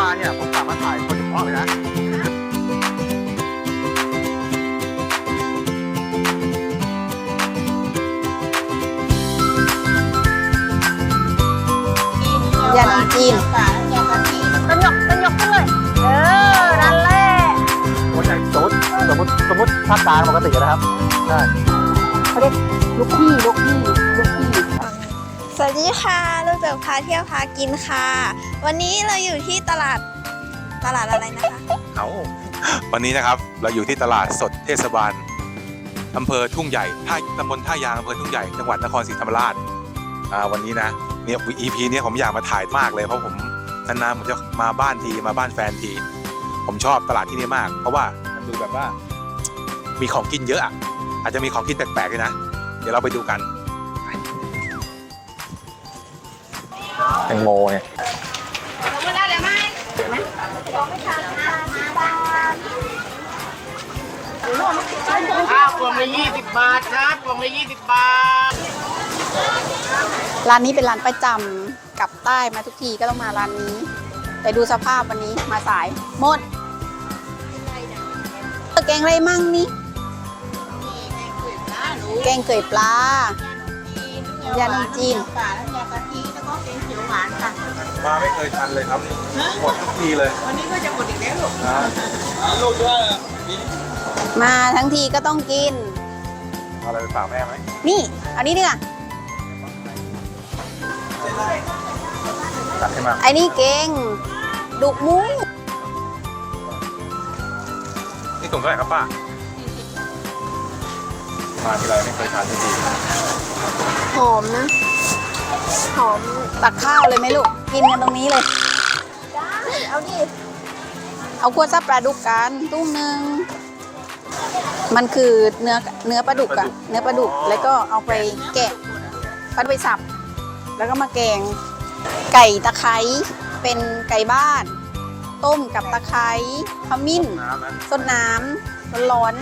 มาเนี่ยผมกลับมาถ่ายคนเฉพาะเลยนะยานีจีนตะหยกตะหยกขึ้นเลย เออ นั่นแหละโอ้ยสมมติสมมติสมมติภาคกลางปกตินะครับใช่เขาเรียกลูกพี่ลูกพี่ลูกพี่สวัส ดีค่ะลูกเต๋อพาเที่ยวพากินค่ะ วันนี้เราอยู่ที่ตลาดตลาดอะไรนะคะ เอาวันนี้นะครับเราอยู่ที่ตลาดสดเทศบาลอำเภอทุ่งใหญ่ท่าตำบลท่ายางอำเภอทุ่งใหญ่จังหวัดนครศรีธรรมราชอ่าวันนี้นะเนี่ย EP เนี้ยผมอยากมาถ่ายมากเลยเพราะผมนานๆผมจะมาบ้านทีมาบ้านแฟนที ผมชอบตลาดที่นี่มาก เพราะว่ามันดูแบบว่า มีของกินเยอะอะอาจจะมีของกินแปลกๆด้วยนะ เดี๋ยวเราไปดูกัน ตงโมเนี่ยข้าวกล่องละยี่สิบบาทครับกล่องละยี่สิบบาท ร้านนี้เป็นร้านประจำกลับใต้มาทุกทีก็ต้องมาร้านนี้ แต่ดูสภาพวันนี้มาสายหมดแกงอะไรมั่งนี่แกงเกยปลา ยานีจีน ป่าแล้วยากะทิแล้วก็เป็นเขียวหวานค่ะ มาไม่เคยทันเลยครับ หมดทุกทีเลยวันนี้ก็จะหมดอีกแล้วลูกมาทั้งทีก็ต้องกิน เอาอะไรไปฝากแม่ไหมนี่ เอานี้ดีกว่าตัดให้มาไอ้นี่เก่ง ดุกหมูนี่ถุงเท่าไหร่ครับป้า มาทีไรไม่เคยทานสักทีหอมนะ หอมตักข้าวเลยไหมลูก กินกันตรงนี้เลย เอาดิ เอาขวดซับปลาดุกกันตุ้มหนึ่ง มันคือเนื้อเนื้อปลาดุกอะเนื้อปลาดุกแล้วก็เอาไปแกะปัดไปสับ แล้วก็มาแกง ไก่ตะไคร้เป็นไก่บ้าน ต้มกับตะไคร้ขมิ้นน้ำนะต้นน้ำร้อน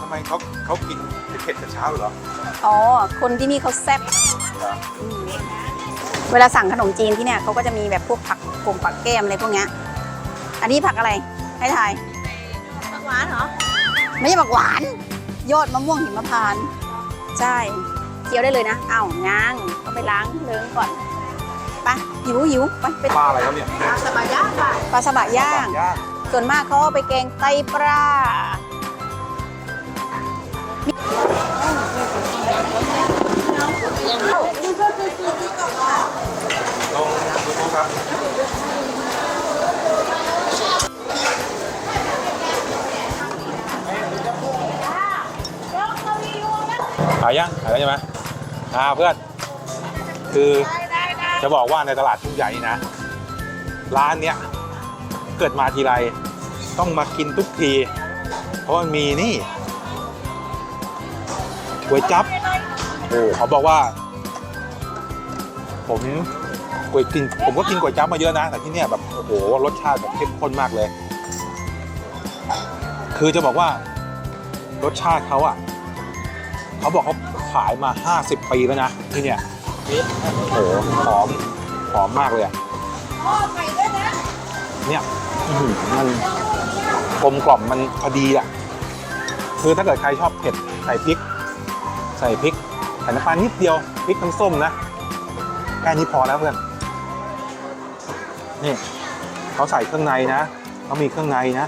ทำไมเขาเขากิน เผ็ดแต่เช้าเหรอๆอ๋อ คนที่นี่เขาแซ่บอืมเวลาสั่งขนมจีนที่เนี่ยเขาก็จะมีแบบพวกผักกงผักแก้มอะไรพวกเนี้ย อันนี้ผักอะไร ให้ทาย ผักหวานเหรอ ไม่ใช่ผักหวาน ยอดมะม่วงหิมพานต์ใช่ เคี้ยวได้เลยนะอ้าวง้างก็ไปล้างเลิ้งก่อน ไปหิวหิวไปไปปลาอะไรครับเนี่ยปลาสบายย่างค่ะปลาสบะย่าง ย่างส่วนมากเขาเอาไปแกงไตปลาลงดูดูครับ ขายยังขายแล้วใช่ไหมอ่าเพื่อน คือจะบอกว่าในตลาดทุ่งใหญ่นี่นะ ร้านเนี้ยเกิดมาทีไร ต้องมากินทุกที เพราะมันมีนี่ ก๋วยจั๊บโอ้เขาบอกว่า ผมก๋วยกินผมก็กินก๋วยจั๊บมาเยอะนะ แต่ที่เนี่ยแบบโอ้โหรสชาติแบบเข้มข้นมากเลย คือจะบอกว่ารสชาติเขาอะเขาบอกเขาขายมา 50 ปีแล้วนะที่เนี่ยโอ้โหหอมหอมมากเลยอะเนี่ยมันกลมกล่อมมันพอดีอะคือถ้าเกิดใครชอบเผ็ดใส่พริก ใส่พริกใส่น้ำปลานิดเดียวพริกน้ำส้มนะแค่นี้พอแล้วเพื่อนนี่เขาใส่เครื่องในนะเขามีเครื่องในนะ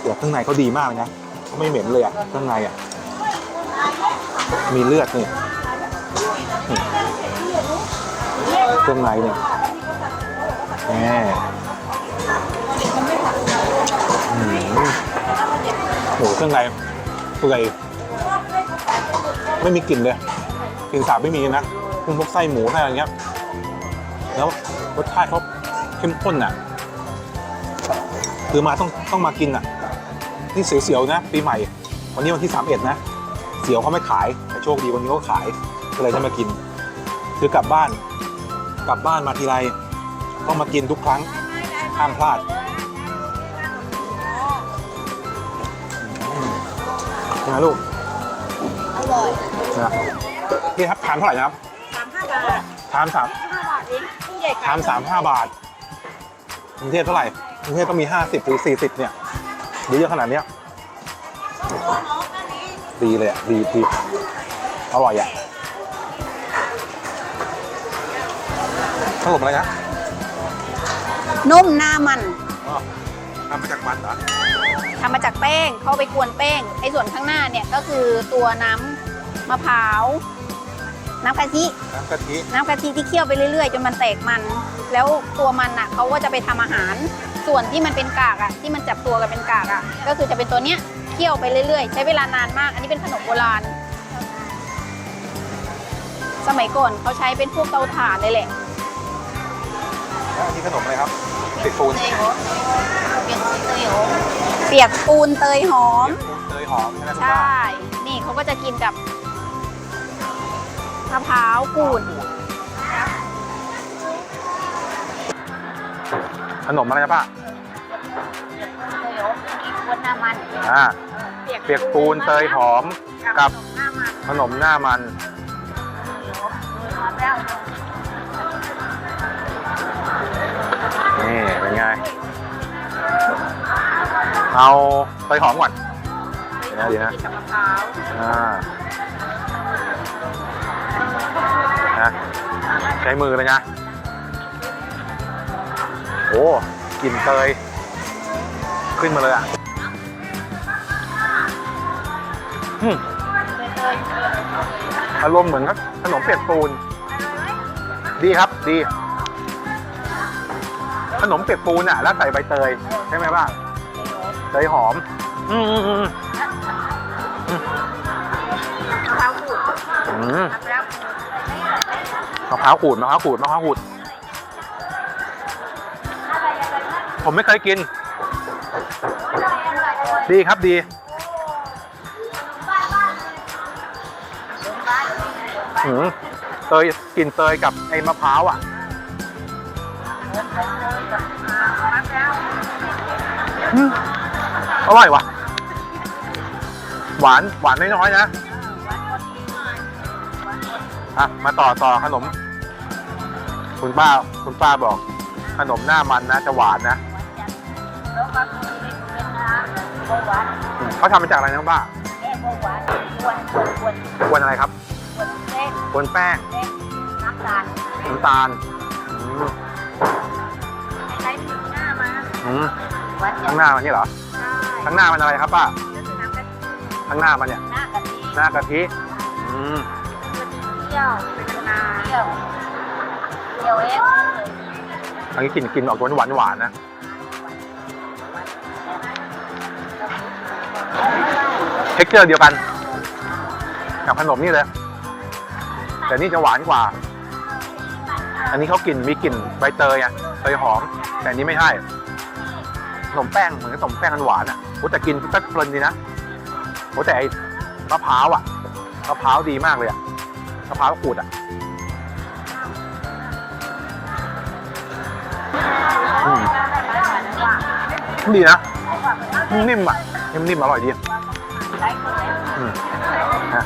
เดี๋ยวเครื่องในเขาดีมากนะเขาไม่เหม็นเลยอะเครื่องในอะมีเลือดนี่เครื่องในเนี่ยแหมอืมโหเครื่องในเปื่อย ไม่มีกลิ่นเลยกลิ่นสาบไม่มีนะเป็นพวกไส้หมูไส้อะไรเงี้ย แล้วรสชาติเขาเข้มข้นอะ คือมาต้องต้องมากินอะ นี่เสียวๆนะ ปีใหม่ วันนี้วันที่ 31 นะ เสียวเขาไม่ขาย แต่โชคดีวันนี้เขาขาย ก็เลยได้มากิน คือกลับบ้าน กลับบ้านมาทีไรต้องมากินทุกครั้ง ห้ามพลาดนะลูก อร่อยนะพี่ครับทานเท่าไหร่นะครับสามห้าบาททานสามห้าบาทเองผู้ใหญ่ทานสามห้าบาทกรุงเทพเท่าไหร่กรุงเทพก็มีห้าสิบหรือสี่สิบเนี่ยเยอะๆขนาดเนี้ยดีเลยอะดีดีอร่อยอะขนมอะไรนะนุ่มหน้ามันอ๋อทำมาจากมันเหรอทำมาจากแป้งเข้าไปกวนแป้งไอ้ส่วนข้างหน้าเนี่ยก็คือตัวน้ำ มะพร้าว น้ำกะทิ น้ำกะทิ น้ำกะทิที่เคี่ยวไปเรื่อยๆ จนมันแตกมัน แล้วตัวมันอะเขาก็จะไปทำอาหาร ส่วนที่มันเป็นกากอะที่มันจับตัวกันเป็นกากอะ ก็คือจะเป็นตัวเนี้ยเคี่ยวไปเรื่อยๆ ใช้เวลานานมาก อันนี้เป็นขนมโบราณ สมัยก่อนเขาใช้เป็นพวกเตาถ่านเลยแหละแล้วอันนี้ขนมอะไรครับติดปูนเปียกปูนเตยหอม เตยหอมใช่ไหมคุณใช่ป้านี่เขาก็จะกินกับ มะพร้าวขูดขนมอะไรนะป้าวนน้ำมันอ่าเปียกปูนเตยหอมกับขนมหน้ามันขนมหน้ามันนี่เป็นไง เอาเตยหอมก่อนเดี๋ยวนะเดี๋ยวนะกินกับมะพร้าวอ่า นะใช้มือเลยนะโอ้กลิ่นเตยขึ้นมาเลยอะอืมอารมณ์เหมือนกับขนมเปียกปูน ดีครับดี ขนมเปียกปูนอะ แล้วใส่ใบเตย ใช่ไหมบ้างเตยหอม อืมอืมอืมมะพร้าวขูดอืม มะพร้าวขูดมะพร้าวขูดมะพร้าวขูด ผมไม่เคยกิน ดีครับดี หืมเตยกลิ่นเตยกับไอ้มะพร้าวอะอืมอร่อยว่ะ หวานหวานน้อยๆนะ อะมาต่อต่อขนม คุณป้าคุณป้าบอก ขนมหน้ามันนะจะหวานนะอืมเขาทำมาจากอะไรนะคุณป้ากวนอะไรครับกวนแป้งน้ำตาลน้ำตาลอืมใช้ถึงหน้ามาอืมหวานข้างหน้ามันนี่เหรอใช่ข้างหน้ามันอะไรครับป้าก็คือน้ำกะทิข้างหน้ามันเนี่ยหน้ากะทิหน้ากะทิอืมเที่ ยวเป็นนาเที่ยวเที่ยวเองอันนี้กลิ่นกลิ่นออกหวานหวานๆนะเท็กเจอร์เดียวกัน กับขนมนี่เลยแต่นี่จะหวานกว่า อันนี้เขากลิ่นมีกลิ่นใบเตยอะเตยหอม แต่อันนี้ไม่ใช่ขนมแป้งเหมือนขนมแป้งมันหวานอะโอ้แต่กินก็เพลินดีนะโอ้แต่ไอ้มะพร้าวอะมะพร้าวดีมากเลยอะะพร้าวขูดอะอืมดีนะนิ่มอะนิ่มๆอร่อยดีอืมฮะ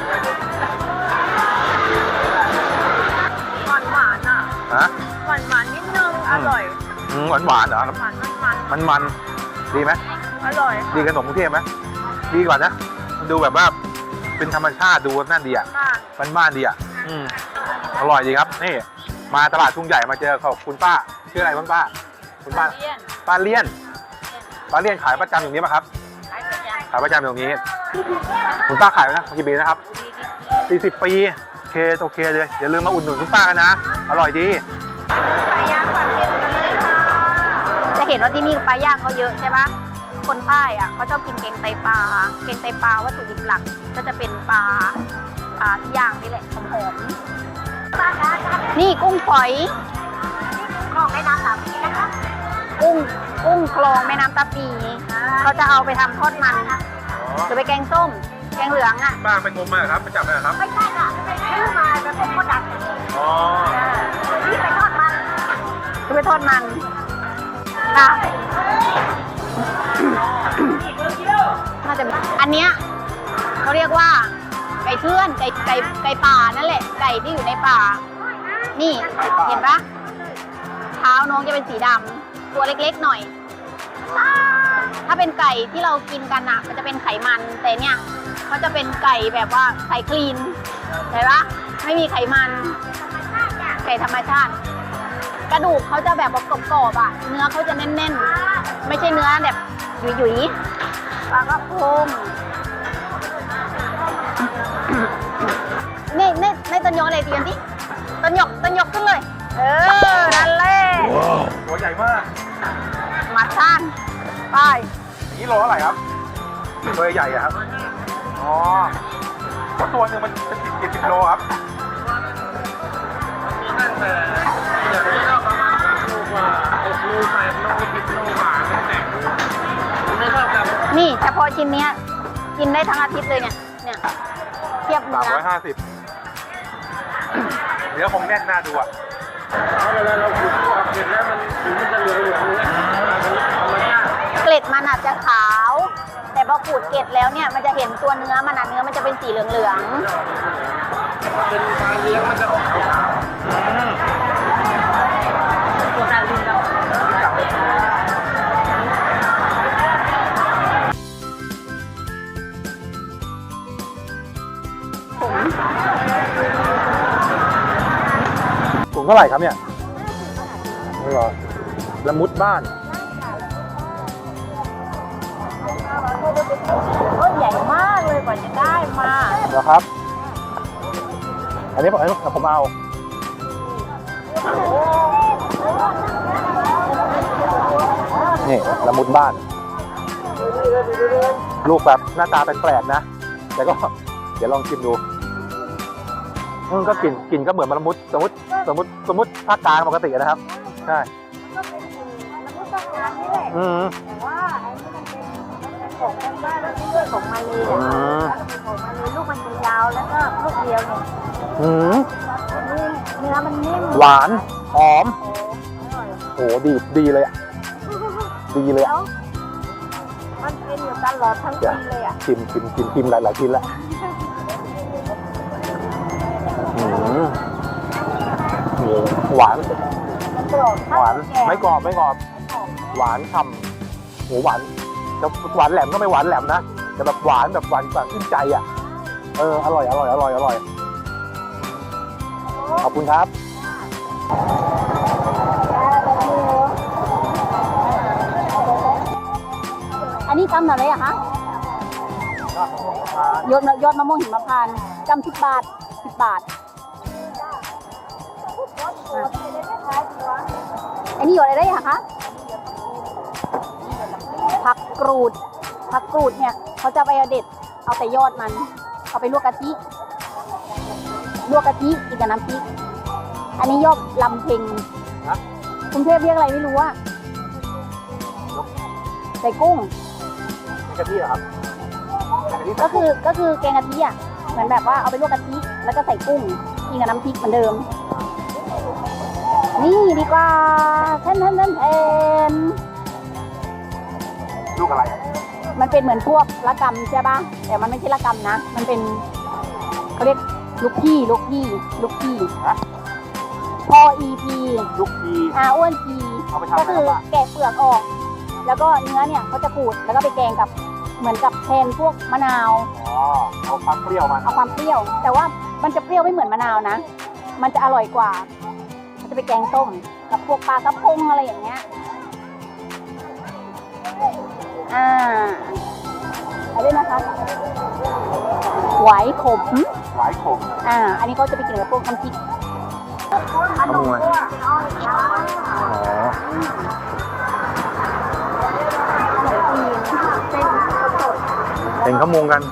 หวานหวานๆอะฮะหวานหวานๆนิดนึงอร่อยหวานหวานๆเหรอหวานมันมันมันมันๆดีไหมๆอร่อยดีกับขนมกรุงเทพไหมดีกว่านะมันดูแบบว่าเป็นธรรมชาติดูนั่นดีอะมากมันบ้านๆดีอะ อืมอร่อยดีครับ นี่ มาตลาดทุ่งใหญ่มาเจอเขาคุณป้า ชื่ออะไรคุณป้า คุณป้า เลี่ยนป้าเลี่ยน ป้าเลี่ยนขายประจำอย่างนี้ป่ะครับ ขายประจขายประจำอย่างนี้ คุณป้าขายมานะกี่ปีนะครับสี่สิบปีโอเคโอเคเลย อย่าลืมมาอุดหนุนคุณป้ากันนะ อร่อยดีำจะเห็นว่าที่นี่ปลาย่างเขาเยอะใช่ปะคนใต้อะเขาชอบกินเกงไตปลา เกงไตปลาวัตถุดิบหลักก็จะเป็นปลา ปลาที่ย่างนี่แหละหอมๆนี่กุ้งฝอยของแม่น้ำตาปีนะคะ กุ้งกุ้งคลองแม่น้ำตาปีเขาจะเอาไปทำทอดมันหรือไปแกงส้ม แกงเหลืองอะป้าไปงมมาครับไปจับมาครับ ไม่ใช่ค่ะซื้อมาเป็นพวกโคดักอ๋อนี่ไปทอดมันคือไปทอดมันค่ะน่าจะอันเนี้ยเขาเรียกว่า ไก่เทื่อนไก่ไก่ไก่ป่านั่นแหละ ไก่ที่อยู่ในป่า นี่เห็นปะเท้าน้องจะเป็นสีดำตัวเล็กๆหน่อยอ่าถ้าเป็นไก่ที่เรากินกันอะมันจะเป็นไขมันแต่เนี่ยเขาจะเป็นไก่แบบว่าไก่คลีนเห็นปะไม่มีไขมันไก่ธรรมชาติ กระดูกเขาจะแบบว่ากรอบๆอะ เนื้อเขาจะแน่นๆ ไม่ใช่เนื้อแบบหยุยๆปลากระพง นี่นี่นี่ต้นยกอะไรเตียนที่ต้นยกต้นยกขึ้นเลย เออ นั่นแหละตัวใหญ่มาก มาท่านไปอย่างนี้โลเท่าไหร่ครับตัวใหญ่อะครับ อ๋อตัวหนึ่งมันเป็นสิบกี่สิบโลครับนี่เฉพาะชิ้นเนี้ยกินได้ทั้งอาทิตย์เลยเนี่ย เนี่ยเทียบสามเนื้ร้อยอห้าสิบ เดี๋ยวคงแน่นหน้าดูอะเราะเราเราขุดเสร็จแล้วมันมันจะเหลืองเหลืองเลยเกล็ดมันอาจจะขาว แต่พอขูดเกล็ดแล้วเนี่ยมันจะเห็นตัวเนื้อมันอะเนื้อมันจะเป็นสีเหลืองๆเป็นการเลี้ยงมันจะออกขาว เท่าไหร่ครับเนี่ยนี่เหรอละมุดบ้านก็ใหญ่มากเลยกว่าจะได้มาเหรอครับ อันนี้ผมอันนี้ผมเอานี่ละมุดบ้าน ลูกแบบหน้าตาแปลกๆนะแต่ก็เดี๋ยวลองชิมดูมันก็กลิ่นกลิ่นก็เหมือนมะละมุดสมมติ สมมติสมมติภาคกลางปกตินะครับ ใช่อืมของบ้านเราที่ด้วยของมาเลอืมของมาเลลูกมันจะยาวแล้วก็ลูกเดียวเนี่ยอืมเนื้อมันนิ่มหวานหอมโหดีดีเลยอะดีเลยอะมันเป็นอยู่ตลอดทั้งปีเลยอะชิมชิมชิมชิมหลายหลายๆชิ้นละ หวานมันกรอบหวานไม่กรอบไม่กรอบ หวานฉ่ำโหหวานจะหวานแหลมก็ไม่หวานแหลมนะแต่แบบหวานแบบหวานแบบชื่นใจอะ เอออร่อยอร่อยอร่อยอร่อยขอบคุณครับ อันนี้กำอะไรอะคะยอดยอดมะม่วงหิมพานต์กำสิบบาทสิบบาท อันนี้หยดอะไรได้อะคะผักกรูดผักกรูดเนี่ยเขาจะไปเอาเด็ดเอาแต่ยอดมัน เอาไปลวกกะทิลวกกะทิกินกับน้ำพริกอันนี้ยอดลำเพ็งฮะกรุงเทพเรียกอะไรไม่รู้อะใส่กุ้งกะทิเหรอครับกะทิก็คือก็คือแกงกะทิอะเหมือนแบบว่าเอาไปลวกกะทิแล้วก็ใส่กุ้งกินกับน้ำพริกเหมือนเดิม นี่ดีกว่าแทนแทนแทนแทนลูกอะไรอะมันเป็นเหมือนพวกละกำใช่ปะแต่มันไม่ใช่ละกำนะ มันเป็นเขาเรียกลูกพี่ลูกพี่ลูกพี่พอ EP ลูกพีอาอ้วนพีเอาไปทำก็อะไรคือบ้างแกะเปลือกออก แล้วก็เนื้อเนี่ยเขาจะขูดแล้วก็ไปแกงกับเหมือนกับแทนพวกมะนาว อ๋อเอาความเปรี้ยวมาเอาความเปรี้ยว แต่ว่ามันจะเปรี้ยวไม่เหมือนมะนาวนะ มันจะอร่อยกว่ามัน จะไปแกงส้มกับพวกปลากระพงอะไรอย่างเงี้ย อ่าไปด้วยนะคะไหวขม หวายขม อ่า อันนี้เขาจะไปกินกับพวกน้ำพริกขนมอะไรอ๋อเป็นสดเห็นเขามุงกัน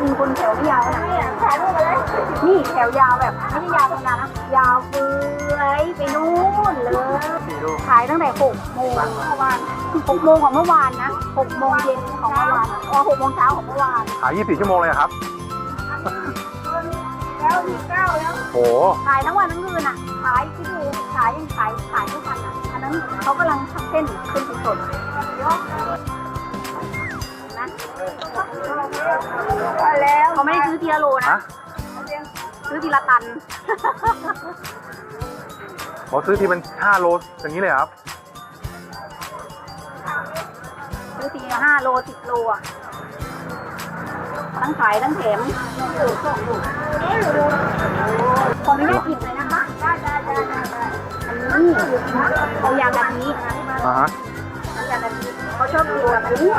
ไม่เด็กกินคนแถวยาวนะถ่ายรูปมาเลยนี่แถวยาวแบบไม่ใช่ยาวธรรมดานะยาวเปื่อยไปนู่นเลยขายตั้งแต่หกโมงเมื่อวานหกโมงของเมื่อวานนะหกโมงเย็นของเมื่อวานอ๋อหกโมงเช้าของเมื่อวานขาย24ชั่วโมงเลยเหรอครับแล้วมีเก้าแล้วโอ้ขายทั้งวันทั้งคืนอะขายที่ดูขายยังขายขายทุกวันอะอันนั้นเขากำลังทำเส้นเส้นสดๆื้อทีละโลนะซื้อทีละตัน บอซื้อทีเป็นห้าโลอย่างนี้เลยครับ ซื้อทีห้าโลสิบโลอะทั้งขายทั้งแถมขอไม่ได้ผิดเลยนะคะ ได้อ้เอยางแบบนี้อ่าฮะ เอยางแบบนี้เขาชอบดูแบบนี้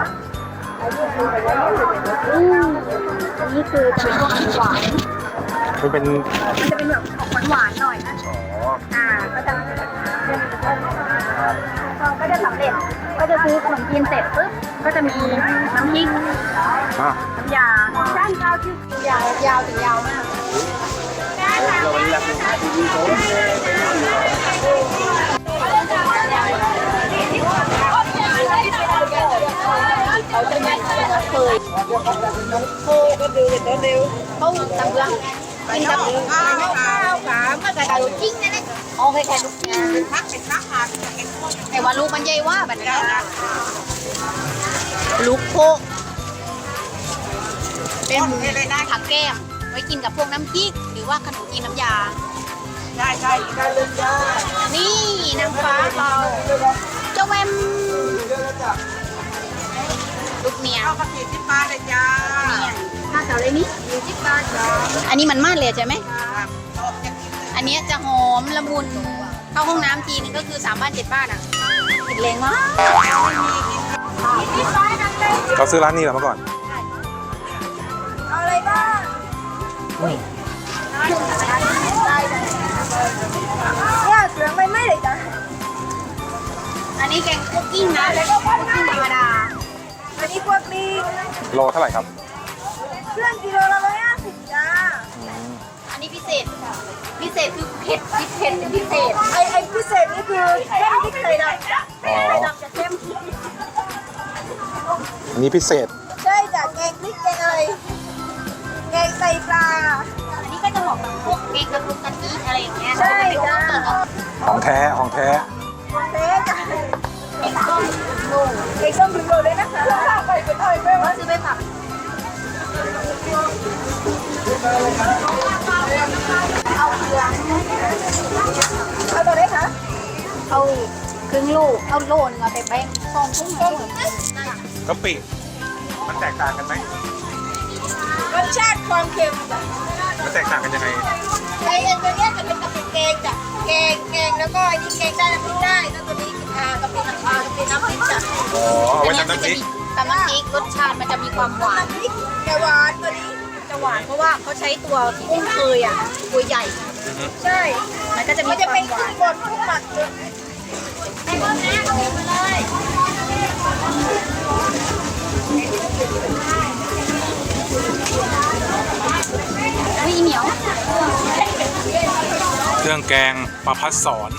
อืม อันนี้คือจะเป็นพวกหวานมันเป็นมันจะเป็นแบบออกหวานๆหน่อยนะอ๋ออ่าก็จะก็จะสำเร็จก็จะซื้อขนมจีนเสร็จปุ๊บก็จะมีน้ำพริกอะน้ำยาด้านยาวชื่อยาวยาวถึงยาวมากเขา จะมีเคยโคก็ดูเดี๋ยวเร็วเขาตำเบืองนี่ตำเบืองข้าวขาเมื่อกระดาษจริงนะเนี่ยเอาแค่แค่ลูกชิ้นเป็นพักเป็นพักหักแต่ว่าลูกมันใหญ่ว่าแบบนี้ลูกโคเป็นผักแก้มไว้กินกับพวกน้ำพริกหรือว่าขนมจีนน้ำยาใช่ใช่ได้เลยจ้านี่นางฟ้าเราเจ้าแวม ลูกเมียเอาผักชีสิบบาทเลยจ้าถ้าเท่าไรนี่อยู่สิบบาทจ้าอันนี้มันมากเลยใช่ไหมอันเนี้ยจะหอมละมุนเข้าห้องน้ำทีนึงก็คือสามบ้านเจ็ดบ้านอะกลินแรงมากเราซื้อร้านนี้เหรอเมื่อก่อนเอาอะไรบ้างเนี่ยเสือไม่ไม่เลยจ้ะอันนี้แกงคุกกิ้งนะแล้วก็คุกกิ้งธรรม โลเท่าไหร่ครับเครื่องกิโลละร้อยห้าสิบจ้าอันนี้พิเศษพิเศษคือเผ็ดพริกเผ็ดเป็นพิเศษ ไอไอพิเศษนี่คือเข้มพริกไทยดำอ๋อไทยดำจะเข้มอันนี้พิเศษใช่จ้ะแกงพริกแกงอะไรแกงไตปลา อันนี้ก็จะเหมาะกับพวกแกงกะทิกะทิอะไรอย่างเงี้ยใช่จ้ะของแท้ของแท้เต๊จ้ะ แกงส้มโล่งแกงส้มถึงโลเลยนะคะไปเป็นไทยไปก็ซื้อไปผักเอาเกลือเอาตัวไหนคะเอาครึ่งโลเอาโลนึงเอาไปแป้งซองทุ่งต้มกะปิมันแตกต่างกันไหมรสชาติความเค็มจ้ะมันแตกต่างกันยังไงไอเอันตัวเนี้ยจะเป็นกะปิแกงจ้ะแกงแกงแล้วก็อันนี้แกงได้น้ำพริกได้แล้วตัวนี้ อ่ากะปิน้ำปลากะปิน้ำพริกจ้ะอ๋อเอาไว้อันทำเนี้ยมันน้ำพจะริกมีตำน้ำพริกรสชาติมันจะมีความหวานน้ำพริกแต่หวานตัวนี้จะหวานเพราะว่าเขาใช้ตัวกุ้งเคยอะตัวใหญ่ ใช่มันก็จะมีมันคจะวาเป็มนหวากุ้นงบดกุ้งหมักเลยอุ้ยเหนียวเครื่องแกงปลาพัดสอน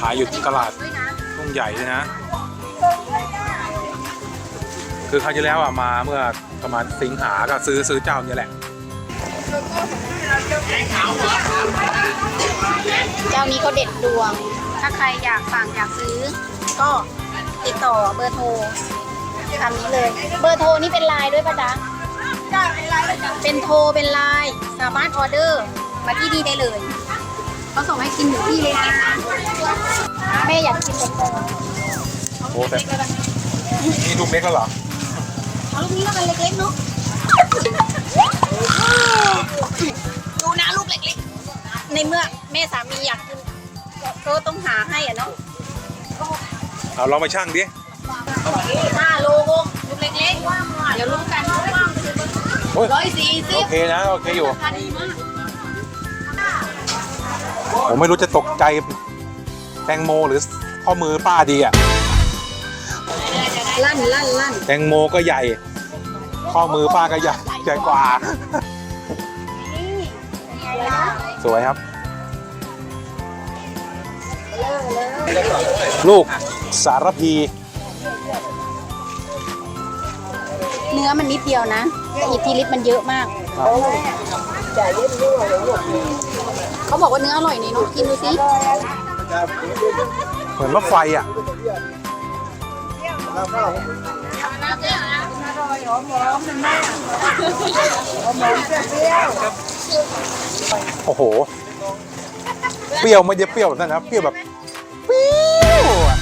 ขายอยู่ที่ตลาดด้วยนะทุ่งใหญ่เลยนะตรงด้วยจ้ะคือคราวที่แล้วอะมาเมื่อประมาณสิงหาก็ซื้อซื้อเจ้านี้แหละ เจ้านี้เขาเด็ดดวง ถ้าใครอยากสั่งอยากซื้อ ก็ติดต่อเบอร์โทรตามนี้เลย เบอร์โทรนี่เป็นไลน์ด้วยปะจ๊ะจ้ะเป็นไรแล้วจ้ะเป็นโทรเป็นไลน์สามารถออเดอร์มาที่นี่ได้เลย เขาส่งให้กินถึงที่เลยนะแม่อยากกินแบบโตโอ้แต่นี่ลูกเล็กแล้วเหรอเอาลูกนี้แล้วกันเล็กๆเนาะดูนะลูกเล็กๆ ในเมื่อแม่สามีอยากกินก็ต้องหาให้อะเนาะเอาลองไปช่างดิห้าโลลูกเล็กๆ เดี๋ยวรู้กันโอ้ยร้อยสี่สิโอบเคนะ โอเคอยู่ราคาดีมาก ผมไม่รู้จะตกใจแตงโมหรือข้อมือป้าดีอะ ลั่นลั่นลั่นแตงโมก็ใหญ่ ข้อมือป้าก็ใหญ่ใหญ่กว่า สวยครับ ลูกสารพี เนื้อมันนิดเดียวนะแต่อิทธิฤทธิ์มันเยอะมากเเขาบอกว่าเนื้ออร่อยนี่น้องกินดูสิเหมือนมะไฟอะโอ้โห เปรี้ยวไม่ได้เปรี้ยวแบบนั่นนะเปรี้ยวแบบเปรี้ยวอะ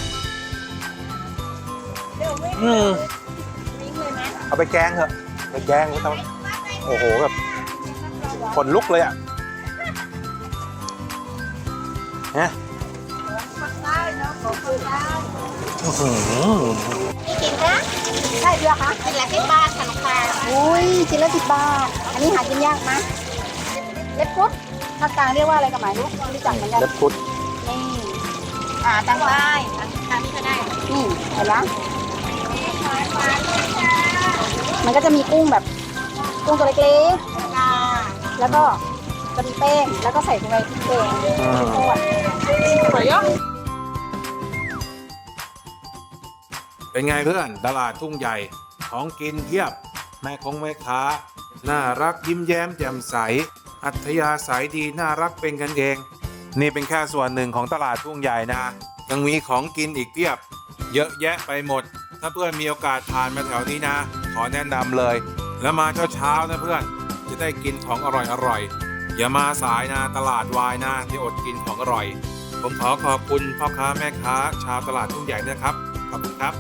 เอาไปแกงเถอะไปแกงต้องโอ้โหแบบขนลุกเลยอะ เนี่ยอื้อหือกินนะใช่เดียวคะกินละสิบบาทค่ะลูกค้าอุ้ยชิ้นละสิบบาท อันนี้หากินยากไหมเล็บพุดภาคกลางเรียกว่าอะไรกันหมายรู้ไม่รู้จักเหมือนกัน เล็บพุดนี่อ่าทางใต้ทางนี้ก็ได้ นี่เห็นไหมมันก็จะมีกุ้งแบบกุ้งตัวเล็กๆแล้วก็จะมีแป้ง แล้วก็ใส่ลงไปที่แกงอืมทอด สวยอะเป็นไงเพื่อนตลาดทุ่งใหญ่ ของกินเพียบ แม่คงแม่ค้า น่ารักยิ้มแย้มแจ่มใส อัธยาศัยดีน่ารักเป็นกันเอง นี่เป็นแค่ส่วนหนึ่งของตลาดทุ่งใหญ่นะยังมีของกินอีกเพียบ เยอะแยะไปหมด ถ้าเพื่อนมีโอกาสผ่านมาแถวนี้นะ ขอแนะนำเลย แล้วมาเช้าๆนะเพื่อน จะได้กินของอร่อยๆอย่ามาสายนะตลาดวายนะที่อดกินของอร่อย ผมขอขอบคุณพ่อค้าแม่ค้า ชาวตลาดทุ่งใหญ่นะครับ ขอบคุณครับ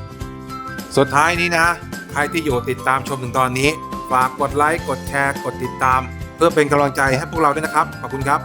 สุดท้ายนี้นะ ใครที่อยู่ติดตามชมถึงตอนนี้ ฝากกดไลค์ กดแชร์ กดติดตาม เพื่อเป็นกำลังใจให้พวกเราด้วยนะครับ ขอบคุณครับ